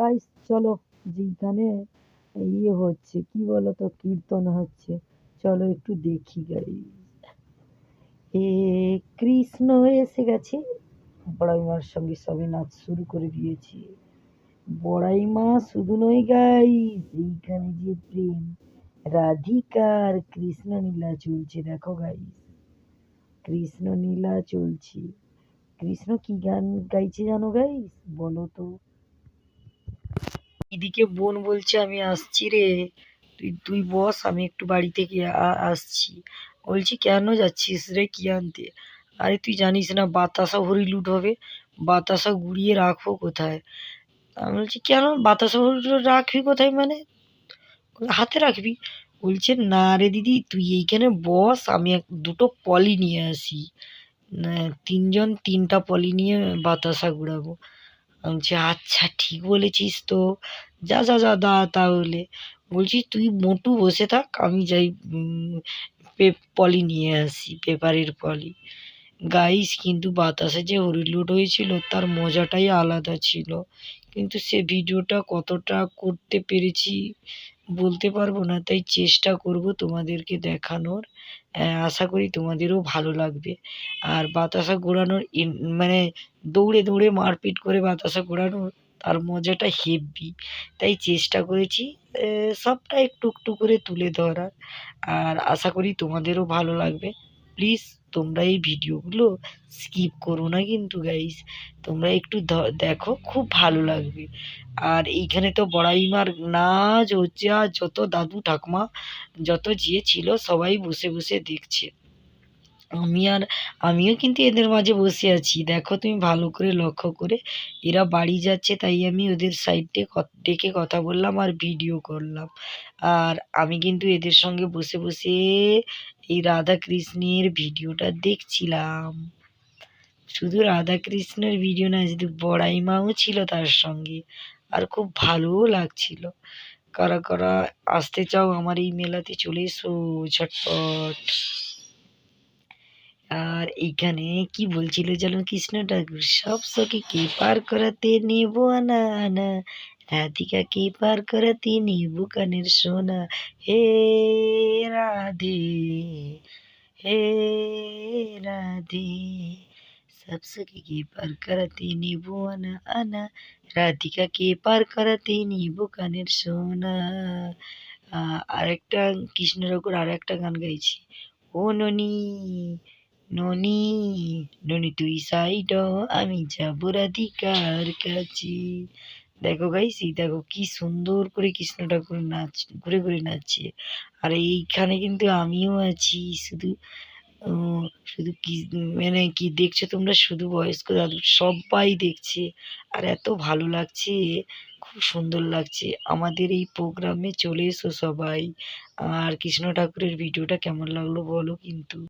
Guys চলো, যেইখানে ইয়ে হচ্ছে, কি বলতো, কীর্তন হচ্ছে, চলো একটু দেখি গাইস এ কৃষ্ণ এসে গেছে। বড়াই মার সঙ্গে সবে নাচ শুরু করে দিয়েছি। বড়াই মা শুধু নয় গাইস এইখানে যে প্রেম, রাধিকার কৃষ্ণ নীলা চলছে, দেখো গাইস কৃষ্ণ নীলা চলছে। কৃষ্ণ কি গান গাইছে জানো গাইস বলো তো। এদিকে বোন বলছে, আমি আসছি রে। তুই তুই বস, আমি একটু বাড়ি থেকে আসছি। বলছি, কেন যাচ্ছিস রে কি আনতে? আরে, তুই জানিস না বাতাসা হরিলুট হবে। বাতাসা গুড়িয়ে রাখব কোথায়? আমি বলছি, কেন? বাতাসা হরিলুট রাখবি কোথায় মানে? হাতে রাখবি। বলছে, না রে দিদি, তুই এইখানে বস, আমি এক, দুটো পলি নিয়ে আসি। তিনজন তিনটা পলি নিয়ে বাতাসা ঘুরাবো বলছি আচ্ছা ঠিক বলেছিস তো। যা যা যা, দা, তাহলে। বলছি, তুই মোটু বসে থাক, আমি যাই পে, পলি নিয়ে আসি, পেপারের পলি। গাইস, কিন্তু বাতাসে যে হরিলুট হয়েছিল, তার মজাটাই আলাদা ছিল। কিন্তু সে ভিডিওটা কতটা করতে পেরেছি বলতে পারব না, তাই চেষ্টা করব তোমাদেরকে দেখানোর। আশা করি তোমাদেরও ভালো লাগবে। আর বাতাসা ঘোরানোর মানে দৌড়ে দৌড়ে মারপিট করে বাতাসা ঘোরানোর তার মজাটা হেভি তাই চেষ্টা করেছি সবটাই সবটা একটু একটু করে তুলে ধরার। আর আশা করি তোমাদেরও ভালো লাগবে। প্লিজ তোমরা এই ভিডিওগুলো স্কিপ করো না কিন্তু গাইস তোমরা একটু দেখো, খুব ভালো লাগবে। আর এইখানে তো বড়াইমার নাচ হচ্ছে, আর যত দাদু ঠাকুমা, যত যে ছিল, সবাই বসে বসে দেখছে। আমি আর, আমিও কিন্তু এদের মাঝে বসে আছি। দেখো তুমি ভালো করে লক্ষ্য করে, এরা বাড়ি যাচ্ছে, তাই আমি ওদের সাইডে ডেকে কথা বললাম আর ভিডিও করলাম। আর আমি কিন্তু এদের সঙ্গে বসে বসে এই রাধা কৃষ্ণের ভিডিওটা দেখছিলাম। শুধু রাধা কৃষ্ণের ভিডিও না, শুধু বড়াই মাও ছিল তার সঙ্গে। আর খুব ভালোও লাগছিল। কারা কারা আসতে চাও আমার এই মেলাতে চলে এসো, ঝটপট। আর এইখানে কি বলছিল যেন কৃষ্ণ ঠাকুর সব সখীকে পার করাতে নেব আনা আনা। রাধিকাকে পার করাতে নেব কানের সোনা হে রাধে হে রাধে सब सखी के पार कराते নেবো আনা আনা রাধিকাকে পার করাতে নেবো কানের সোনা আহ, আরেকটা কৃষ্ণ ঠাকুর আর একটা গান গাইছি ও ননি ননি ননি তুই সাইড আমি যাবো রাধিকার কাছে দেখো গাইস এই দেখো কি সুন্দর করে কৃষ্ণ ঠাকুর নাচ, ঘুরে ঘুরে নাচছে। আর এইখানে কিন্তু আমিও আছি, শুধু শুধু কি মানে কি দেখছ তোমরা? শুধু বয়স্ক দাদু সবাই দেখছে। আর এত ভালো লাগছে, খুব সুন্দর লাগছে। আমাদের এই প্রোগ্রামে চলে এসো সবাই। আর কৃষ্ণ ঠাকুরের ভিডিওটা কেমন লাগল বলো কিন্তু।